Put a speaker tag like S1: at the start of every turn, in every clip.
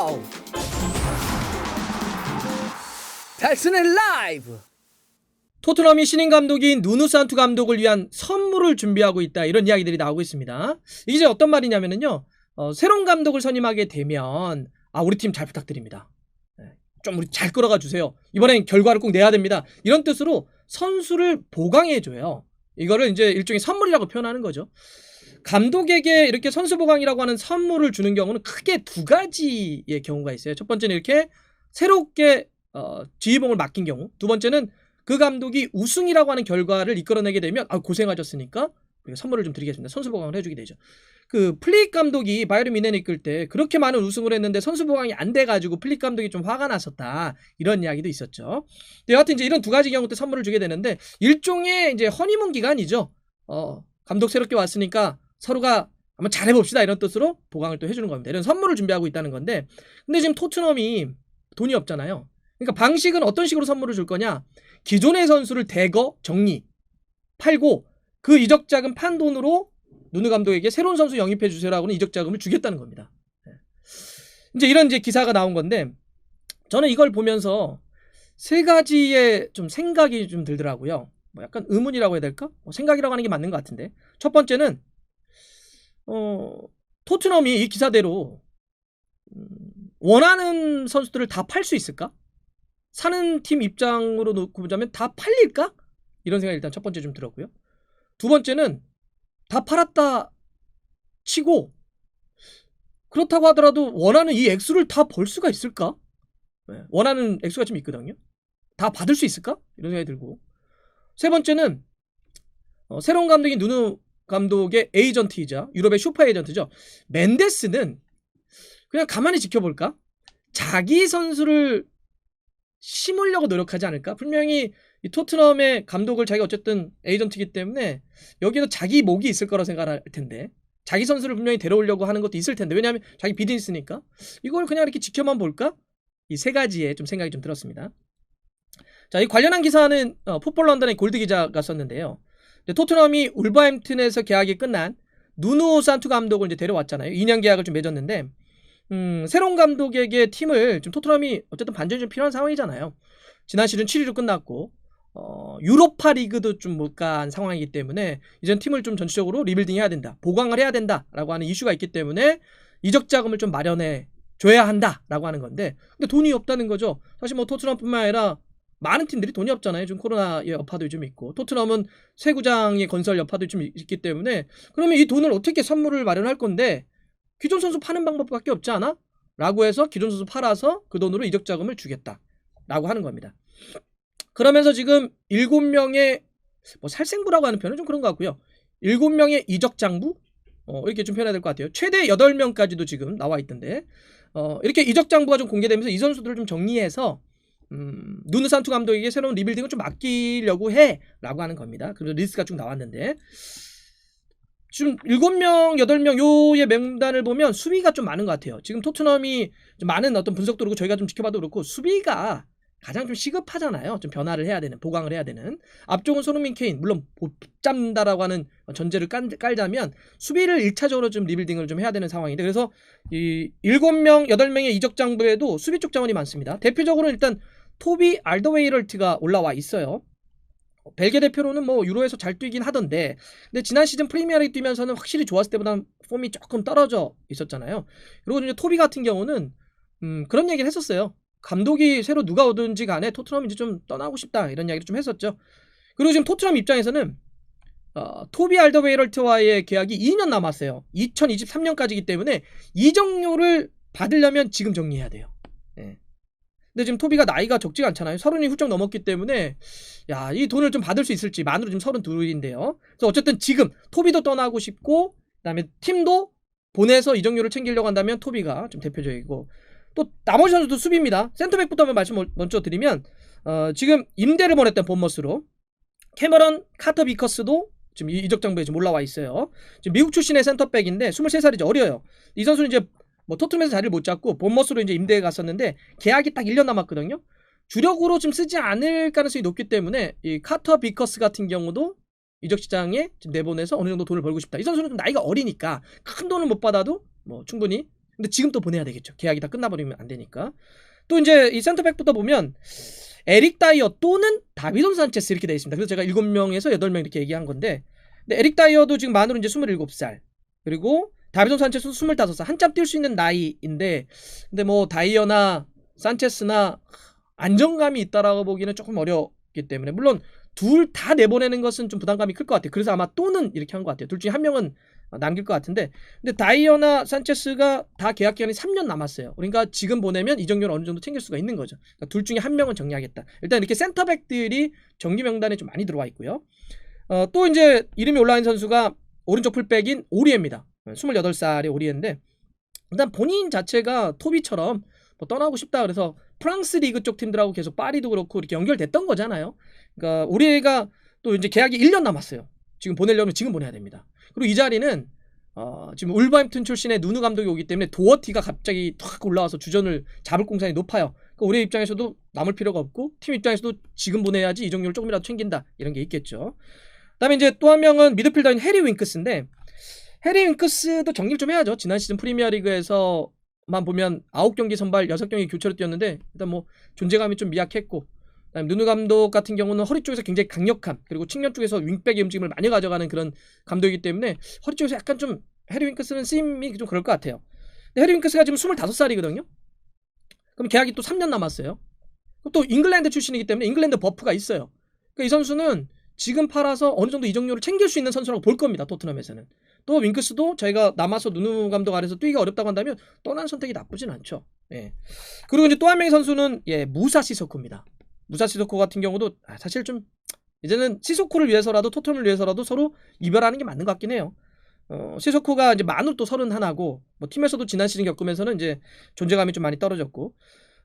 S1: 쇼! 달슨의 라이브!
S2: 토트넘이 신인 감독인 누누 산투 감독을 위한 선물을 준비하고 있다 이런 이야기들이 나오고 있습니다. 이게 어떤 말이냐면요, 어, 새로운 감독을 선임하게 되면 아 우리 팀 잘 부탁드립니다. 네, 좀 우리 잘 끌어가 주세요. 이번엔 결과를 꼭 내야 됩니다. 이런 뜻으로 선수를 보강해 줘요. 이거를 이제 일종의 선물이라고 표현하는 거죠. 감독에게 이렇게 선수 보강이라고 하는 선물을 주는 경우는 크게 두 가지의 경우가 있어요. 첫 번째는 이렇게 새롭게 어, 지휘봉을 맡긴 경우, 두 번째는 그 감독이 우승이라고 하는 결과를 이끌어내게 되면 아 고생하셨으니까 선물을 좀 드리겠습니다. 선수 보강을 해주게 되죠. 그 플릭 감독이 바이에른 미넨 이끌 때 그렇게 많은 우승을 했는데 선수 보강이 안 돼가지고 플릭 감독이 좀 화가 났었다 이런 이야기도 있었죠. 근데 여하튼 이제 이런 두 가지 경우 때 선물을 주게 되는데 일종의 이제 허니문 기간이죠. 어 감독 새롭게 왔으니까 서로가 한번 잘해봅시다 이런 뜻으로 보강을 또 해주는 겁니다. 이런 선물을 준비하고 있다는 건데 근데 지금 토트넘이 돈이 없잖아요. 그러니까 방식은 어떤 식으로 선물을 줄 거냐? 기존의 선수를 대거 정리 팔고 그 이적 자금 판 돈으로 누누 감독에게 새로운 선수 영입해 주세요라고는 이적 자금을 주겠다는 겁니다. 네. 이제 이런 이제 기사가 나온 건데 저는 이걸 보면서 세 가지의 좀 생각이 좀 들더라고요. 뭐 약간 의문이라고 해야 될까? 뭐 생각이라고 하는 게 맞는 것 같은데 첫 번째는 어 토트넘이 이 기사대로 음, 원하는 선수들을 다 팔 수 있을까? 사는 팀 입장으로 놓고 보자면 다 팔릴까? 이런 생각이 일단 첫 번째 좀 들었고요. 두 번째는 다 팔았다 치고 그렇다고 하더라도 원하는 이 액수를 다 벌 수가 있을까? 네, 원하는 액수가 좀 있거든요. 다 받을 수 있을까? 이런 생각이 들고 세 번째는 어, 새로운 감독인 누누 감독의 에이전트이자 유럽의 슈퍼 에이전트죠. 멘데스는 그냥 가만히 지켜볼까? 자기 선수를 심으려고 노력하지 않을까? 분명히 이 토트넘의 감독을 자기가 어쨌든 에이전트이기 때문에 여기도 자기 목이 있을 거라 생각할 텐데 자기 선수를 분명히 데려오려고 하는 것도 있을 텐데 왜냐하면 자기 비즈니스니까 이걸 그냥 이렇게 지켜만 볼까? 이 세 가지에 좀 생각이 좀 들었습니다. 자, 이 관련한 기사는 어, 풋볼 런던의 골드 기자가 썼는데요. 토트넘이 울버햄튼에서 계약이 끝난 누누 산투 감독을 이제 데려왔잖아요. 2년 계약을 좀 맺었는데 음, 새로운 감독에게 팀을 좀 토트넘이 어쨌든 반전이 좀 필요한 상황이잖아요. 지난 시즌 7위로 끝났고 어, 유로파 리그도 좀 못 간 상황이기 때문에 이젠 팀을 좀 전체적으로 리빌딩 해야 된다. 보강을 해야 된다라고 하는 이슈가 있기 때문에 이적 자금을 좀 마련해 줘야 한다라고 하는 건데 근데 돈이 없다는 거죠. 사실 뭐 토트넘뿐만 아니라 많은 팀들이 돈이 없잖아요. 지금 코로나의 여파도 좀 있고 토트넘은 새 구장의 건설 여파도 좀 있기 때문에 그러면 이 돈을 어떻게 선물을 마련할 건데 기존 선수 파는 방법밖에 없지 않아? 라고 해서 기존 선수 팔아서 그 돈으로 이적 자금을 주겠다. 라고 하는 겁니다. 그러면서 지금 7명의 뭐 살생부라고 하는 표현은 좀 그런 것 같고요. 7명의 이적 장부? 어, 이렇게 좀 표현해야 될 것 같아요. 최대 8명까지도 지금 나와 있던데. 어, 이렇게 이적 장부가 좀 공개되면서 이 선수들을 좀 정리해서 음, 누누 산투 감독에게 새로운 리빌딩을 좀 맡기려고 해 라고 하는 겁니다. 그래서 리스트가 쭉 나왔는데 지금 7명, 8명 요의 명단을 보면 수비가 좀 많은 것 같아요. 지금 토트넘이 좀 많은 어떤 분석도 그렇고 저희가 좀 지켜봐도 그렇고 수비가 가장 좀 시급하잖아요. 좀 변화를 해야 되는, 보강을 해야 되는. 앞쪽은 손흥민 케인, 물론 못 잡는다라고 하는 전제를 깔, 깔자면 수비를 1차적으로 좀 리빌딩을 좀 해야 되는 상황인데 그래서 이 7명, 8명의 이적 장부에도 수비 쪽 자원이 많습니다. 대표적으로 일단 토비 알더웨이럴트가 올라와 있어요. 벨기에 대표로는 뭐 유로에서 잘 뛰긴 하던데 근데 지난 시즌 프리미어리그 뛰면서는 확실히 좋았을 때보다 폼이 조금 떨어져 있었잖아요. 그리고 이제 토비 같은 경우는 음, 그런 얘기를 했었어요. 감독이 새로 누가 오든지 간에 토트넘이 이제 좀 떠나고 싶다 이런 이야기를 좀 했었죠. 그리고 지금 토트넘 입장에서는 어, 토비 알더웨이럴트와의 계약이 2년 남았어요. 2023년까지이기 때문에 이적료를 받으려면 지금 정리해야 돼요. 예. 근데 지금 토비가 나이가 적지가 않잖아요. 서른이 훌쩍 넘었기 때문에 야, 이 돈을 좀 받을 수 있을지 만으로 지금 서른 둘인데요. 그래서 어쨌든 지금 토비도 떠나고 싶고 그다음에 팀도 보내서 이적료를 챙기려고 한다면 토비가 좀 대표적이고 또 나머지 선수도 수비입니다. 센터백부터 한번 말씀 먼저 드리면 어, 지금 임대를 보냈던 본머스로 캐머런 카터 비커스도 지금 이적 정부에 지금 올라와 있어요. 지금 미국 출신의 센터백인데 23살이죠. 어려요. 이 선수는 이제 뭐 토트넘에서 자리를 못 잡고 본머스로 이제 임대에 갔었는데 계약이 딱 1년 남았거든요. 주력으로 좀 쓰지 않을 가능성이 높기 때문에 이 카터 비커스 같은 경우도 이적 시장에 내보내서 어느 정도 돈을 벌고 싶다. 이 선수는 좀 나이가 어리니까 큰 돈을 못 받아도 뭐 충분히 근데 지금 또 보내야 되겠죠. 계약이 다 끝나버리면 안 되니까. 또 이제 이 센터백부터 보면 에릭 다이어 또는 다비돈 산체스 이렇게 되어 있습니다. 그래서 제가 7명에서 8명 이렇게 얘기한 건데 근데 에릭 다이어도 지금 만으로 이제 27살 그리고 다비돈 산체스는 25살 한참 뛸 수 있는 나이인데 근데 뭐 다이어나 산체스나 안정감이 있다라고 보기는 조금 어렵기 때문에 물론 둘 다 내보내는 것은 좀 부담감이 클 것 같아요. 그래서 아마 또는 이렇게 한 것 같아요. 둘 중에 한 명은 남길 것 같은데 근데 다이어나 산체스가 다 계약 기간이 3년 남았어요. 그러니까 지금 보내면 이정료를 어느 정도 챙길 수가 있는 거죠. 그러니까 둘 중에 한 명은 정리하겠다. 일단 이렇게 센터백들이 정리 명단에 좀 많이 들어와 있고요. 어, 또 이제 이름이 올라온 선수가 오른쪽 풀백인 오리에입니다. 28살의 오리에인데 일단 본인 자체가 토비처럼 뭐 떠나고 싶다 그래서 프랑스 리그 쪽 팀들하고 계속 파리도 그렇고 이렇게 연결됐던 거잖아요. 그러니까 오리에가 또 이제 계약이 1년 남았어요. 지금 보내려면 지금 보내야 됩니다. 그리고 이 자리는 어, 지금 울버햄튼 출신의 누누 감독이 오기 때문에 도어티가 갑자기 탁 올라와서 주전을 잡을 공산이 높아요. 그러니까 우리 입장에서도 남을 필요가 없고 팀 입장에서도 지금 보내야지 이정료를 조금이라도 챙긴다 이런 게 있겠죠. 그다음에 이제 또 한 명은 미드필더인 해리 윙크스인데 해리 윙크스도 정리를 좀 해야죠. 지난 시즌 프리미어리그에서만 보면 9경기 선발 6경기 교체로 뛰었는데 일단 뭐 존재감이 좀 미약했고 그다음에 누누 감독 같은 경우는 허리 쪽에서 굉장히 강력한 그리고 측면 쪽에서 윙백의 움직임을 많이 가져가는 그런 감독이기 때문에 허리 쪽에서 약간 좀 해리 윙크스는 쓰임이 좀 그럴 것 같아요. 근데 해리 윙크스가 지금 25살이거든요. 그럼 계약이 또 3년 남았어요. 그럼 또 잉글랜드 출신이기 때문에 잉글랜드 버프가 있어요. 그러니까 이 선수는 지금 팔아서 어느 정도 이정료를 챙길 수 있는 선수라고 볼 겁니다. 토트넘에서는. 또 윙크스도 저희가 남아서 누누 감독 아래서 뛰기가 어렵다고 한다면 떠나는 선택이 나쁘진 않죠. 예. 그리고 이제 또 한 명의 선수는 예, 무사 시소코입니다. 무사 시소코 같은 경우도 아, 사실 좀 이제는 시소코를 위해서라도 토트넘을 위해서라도 서로 이별하는 게 맞는 것 같긴 해요. 어, 시소코가 이제 만으로 또 서른 하나고 뭐 팀에서도 지난 시즌 겪으면서는 이제 존재감이 좀 많이 떨어졌고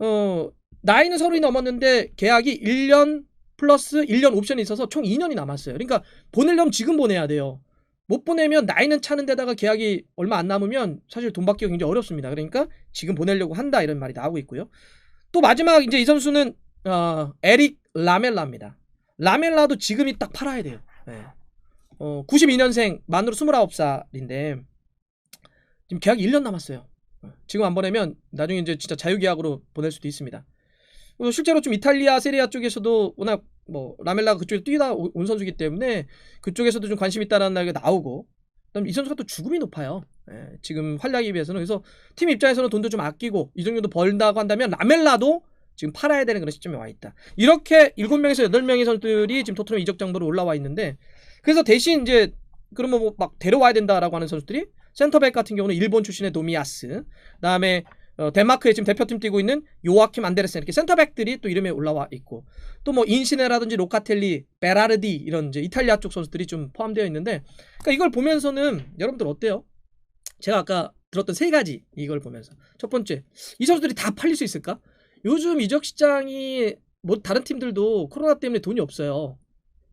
S2: 어, 나이는 서른이 넘었는데 계약이 1년 플러스 1년 옵션이 있어서 총 2년이 남았어요. 그러니까 보내려면 지금 보내야 돼요. 못 보내면 나이는 차는 데다가 계약이 얼마 안 남으면 사실 돈 받기가 굉장히 어렵습니다. 그러니까 지금 보내려고 한다 이런 말이 나오고 있고요. 또 마지막 이제 이 선수는 어, 에릭 라멜라입니다. 라멜라도 지금이 딱 팔아야 돼요. 네. 어, 92년생 만으로 29살인데 지금 계약이 1년 남았어요. 지금 안 보내면 나중에 이제 진짜 자유계약으로 보낼 수도 있습니다. 어, 실제로 좀 이탈리아 세리아 쪽에서도 워낙 뭐 라멜라가 그쪽에 뛰다 오- 온 선수기 때문에 그쪽에서도 좀 관심 있다라는 날이 나오고 그다음 이 선수가 또 죽음이 높아요. 예, 지금 활약에 비해서는 그래서 팀 입장에서는 돈도 좀 아끼고 이 정도도 벌다고 한다면 라멜라도 지금 팔아야 되는 그런 시점에 와 있다. 이렇게 7명에서 8명의 선수들이 지금 토트넘 이적 정보로 올라와 있는데 그래서 대신 이제 그러면 뭐 막 데려와야 된다라고 하는 선수들이 센터백 같은 경우는 일본 출신의 도미아스 그다음에 어, 덴마크에 지금 대표팀 뛰고 있는 요아킴 안데르센 이렇게 센터백들이 또 이름에 올라와 있고 또 뭐 인시네라든지 로카텔리, 베라르디 이런 이제 이탈리아 쪽 선수들이 좀 포함되어 있는데 그러니까 이걸 보면서는 여러분들 어때요? 제가 아까 들었던 세 가지 이걸 보면서 첫 번째 이 선수들이 다 팔릴 수 있을까? 요즘 이적 시장이 뭐 다른 팀들도 코로나 때문에 돈이 없어요.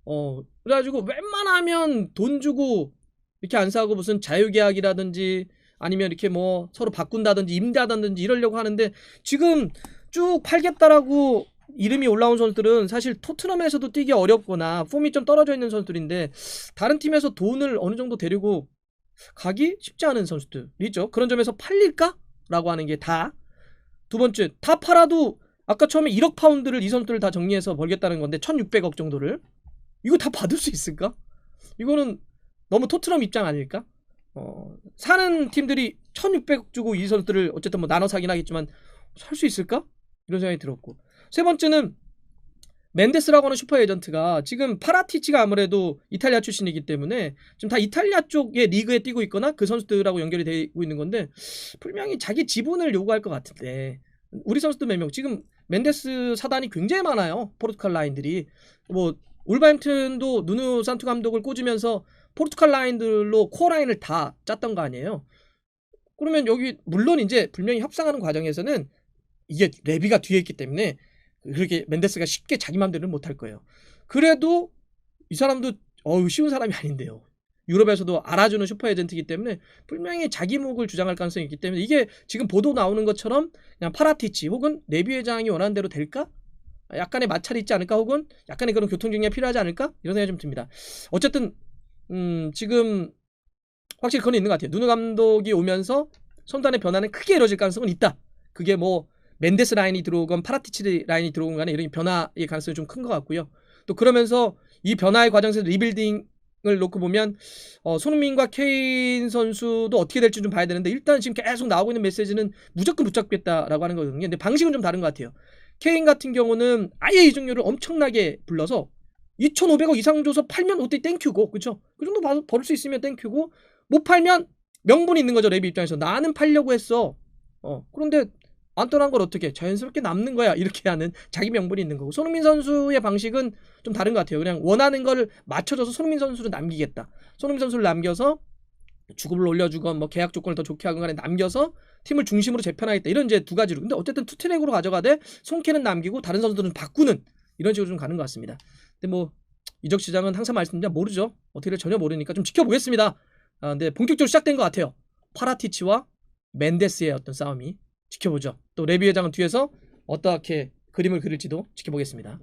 S2: 어 그래가지고 웬만하면 돈 주고 이렇게 안 사고 무슨 자유계약이라든지 아니면 이렇게 뭐 서로 바꾼다든지 임대하다든지 이러려고 하는데 지금 쭉 팔겠다라고 이름이 올라온 선수들은 사실 토트넘에서도 뛰기 어렵거나 폼이 좀 떨어져 있는 선수들인데 다른 팀에서 돈을 어느 정도 데리고 가기 쉽지 않은 선수들이 있죠. 그런 점에서 팔릴까? 라고 하는 게 다. 두 번째, 다 팔아도 아까 처음에 1억 파운드를 이 선수들을 다 정리해서 벌겠다는 건데 1600억 정도를 이거 다 받을 수 있을까? 이거는 너무 토트넘 입장 아닐까? 어, 사는 팀들이 1600억 주고 이 선수들을 어쨌든 뭐 나눠 사긴 하겠지만 살 수 있을까? 이런 생각이 들었고. 세 번째는 멘데스라고 하는 슈퍼 에이전트가 지금 파라티치가 아무래도 이탈리아 출신이기 때문에 지금 다 이탈리아 쪽의 리그에 뛰고 있거나 그 선수들하고 연결이 되고 있는 건데 분명히 자기 지분을 요구할 것 같은데 우리 선수들 몇 명. 지금 멘데스 사단이 굉장히 많아요. 포르투갈 라인들이. 뭐 울버햄튼도 누누 산투 감독을 꽂으면서 포르투갈 라인들로 코어 라인을 다 짰던 거 아니에요 그러면 여기 물론 이제 분명히 협상하는 과정에서는 이게 레비가 뒤에 있기 때문에 그렇게 멘데스가 쉽게 자기 맘대로는 못할 거예요. 그래도 이 사람도 어우 쉬운 사람이 아닌데요. 유럽에서도 알아주는 슈퍼 에이전트이기 때문에 분명히 자기 목을 주장할 가능성이 있기 때문에 이게 지금 보도 나오는 것처럼 그냥 파라티치 혹은 레비 회장이 원하는 대로 될까? 약간의 마찰이 있지 않을까? 혹은 약간의 그런 교통정리가 필요하지 않을까? 이런 생각이 좀 듭니다. 어쨌든 음, 지금 확실히 그건 있는 것 같아요. 누누 감독이 오면서 선단의 변화는 크게 이루어질 가능성은 있다. 그게 뭐 멘데스 라인이 들어오건 파라티치 라인이 들어오건 간에 이런 변화의 가능성이 좀 큰 것 같고요. 또 그러면서 이 변화의 과정에서 리빌딩을 놓고 보면 어, 손흥민과 케인 선수도 어떻게 될지 좀 봐야 되는데 일단 지금 계속 나오고 있는 메시지는 무조건 붙잡겠다라고 하는 거거든요. 근데 방식은 좀 다른 것 같아요. 케인 같은 경우는 아예 이적료를 엄청나게 불러서 2,500억 이상 줘서 팔면 어때? 땡큐고. 그쵸? 그 정도 바- 벌을 수 있으면 땡큐고. 못 팔면 명분이 있는 거죠 레비 입장에서. 나는 팔려고 했어. 어 그런데 안 떠난 걸 어떻게? 자연스럽게 남는 거야. 이렇게 하는 자기 명분이 있는 거고. 손흥민 선수의 방식은 좀 다른 것 같아요. 그냥 원하는 거를 맞춰줘서 손흥민 선수를 남기겠다. 손흥민 선수를 남겨서 주급을 올려주건 뭐 계약 조건을 더 좋게 하건 간에 남겨서 팀을 중심으로 재편하겠다. 이런 이제 두 가지로. 근데 어쨌든 투트랙으로 가져가되 손캐는 남기고 다른 선수들은 바꾸는 이런 식으로 좀 가는 것 같습니다 근데 뭐 이적 시장은 항상 말씀드리면 모르죠. 어떻게 될지 전혀 모르니까 좀 지켜보겠습니다. 아, 근데 본격적으로 시작된 것 같아요. 파라티치와 멘데스의 어떤 싸움이 지켜보죠. 또 레비 회장은 뒤에서 어떻게 그림을 그릴지도 지켜보겠습니다